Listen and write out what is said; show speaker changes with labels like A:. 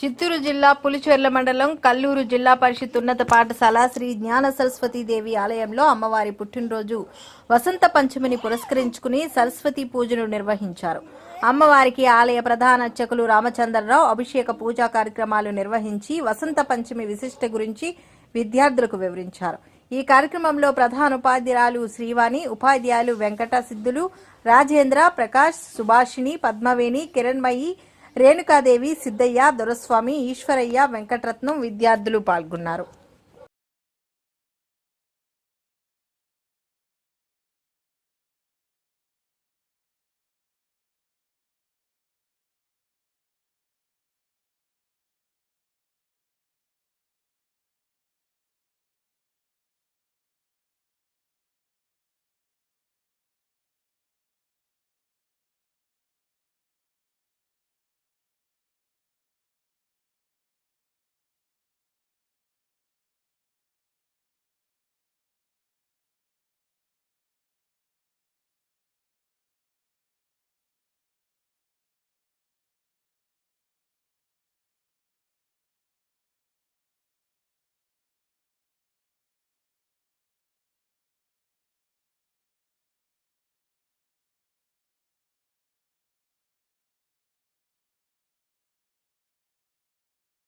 A: చిత్తూరు జిల్లా పులిచెర్ల మండలం కల్లూరు జిల్లా పరిషత్ ఉన్నత పాఠశాల శ్రీ జ్ఞాన సరస్వతి దేవి ఆలయంలో అమ్మవారి పుట్టినరోజు వసంత పంచమిని పురస్కరించుకుని సరస్వతి పూజను నిర్వహించారు. అమ్మవారికి ఆలయ ప్రధాన అర్చకులు రామచంద్రరావు అభిషేక పూజా కార్యక్రమాలు నిర్వహించి వసంత పంచమి విశిష్ట గురించి విద్యార్థులకు వివరించారు. ఈ కార్యక్రమంలో ప్రధాన ఉపాధ్యాయులు శ్రీవాణి ఉపాధ్యాయులు వెంకట సిద్ధులు రాజేంద్ర ప్రకాష్ సుభాషిణి పద్మవేణి కిరణ్మయి రేణుకాదేవి సిద్ధయ్య దొరస్వామి ఈశ్వరయ్య వెంకటరత్నం విద్యార్థులు పాల్గొన్నారు.